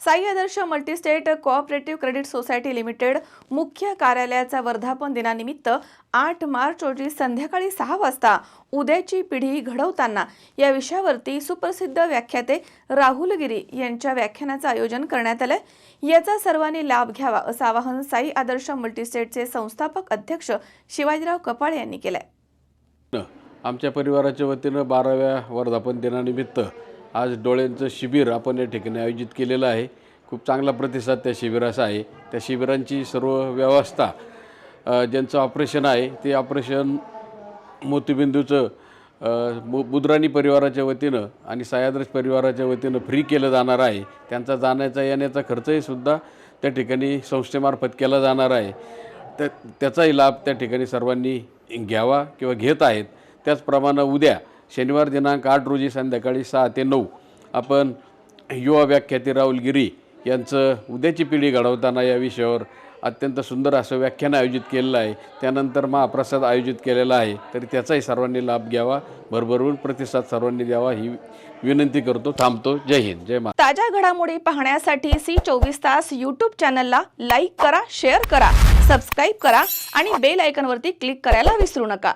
Sai Adarsh multistate cooperative credit society limited मुख्य कार्यालयाचा वर्धापन दिनानिमित्त आठ मार्च रोजी संध्याकाळी सहा वाजता उद्याची पिढी घडवताना या विषयावरती सुप्रसिद्ध व्याख्याते राहुल गिरी यांच्या व्याख्यानाचं आयोजन करण्यात आलंय. याचा सर्वांनी लाभ घ्यावा असं आवाहन साई आदर्श मल्टीस्टेटचे संस्थापक अध्यक्ष शिवाजीराव कपाळे यांनी केलंय. आमच्या परिवाराच्या वतीनं बाराव्या वर्धापन दिनानिमित्त आज डोळ्यांचं शिबिर आपण या ठिकाणी आयोजित केलेलं आहे. खूप चांगला प्रतिसाद त्या शिबिराचा आहे. त्या शिबिरांची सर्व व्यवस्था ज्यांचं ऑपरेशन आहे ते ऑपरेशन मोतीबिंदूचं मु बुद्राणी परिवाराच्या वतीनं आणि सह्याद्रज परिवाराच्या वतीनं फ्री केलं जाणार आहे. त्यांचा जाण्याचा येण्याचा खर्चही सुद्धा त्या ठिकाणी संस्थेमार्फत केला जाणार आहे. त्या त्याचाही लाभ त्या ठिकाणी सर्वांनी घ्यावा किंवा घेत आहेत. त्याचप्रमाणे उद्या शनिवार दिनांक आठ रोजी संध्याकाळी सहा ते नऊ. आपण युवा व्याख्याते राहुल गिरी यांचं उद्याची पिढी घडवताना या विषयावर अत्यंत सुंदर असं व्याख्यान आयोजित केलेलं आहे. त्यानंतर महाप्रसाद आयोजित केलेला आहे. तरी त्याचाही सर्वांनी लाभ घ्यावा. भरभरून प्रतिसाद सर्वांनी द्यावा ही विनंती करतो. थांबतो. जय हिंद. जय मा ताज्या घडामोडी पाहण्यासाठी सी चोवीस तास यूट्यूब चॅनलला लाईक करा शेअर करा सबस्क्राईब करा आणि बेल आयकनवरती क्लिक करायला विसरू नका.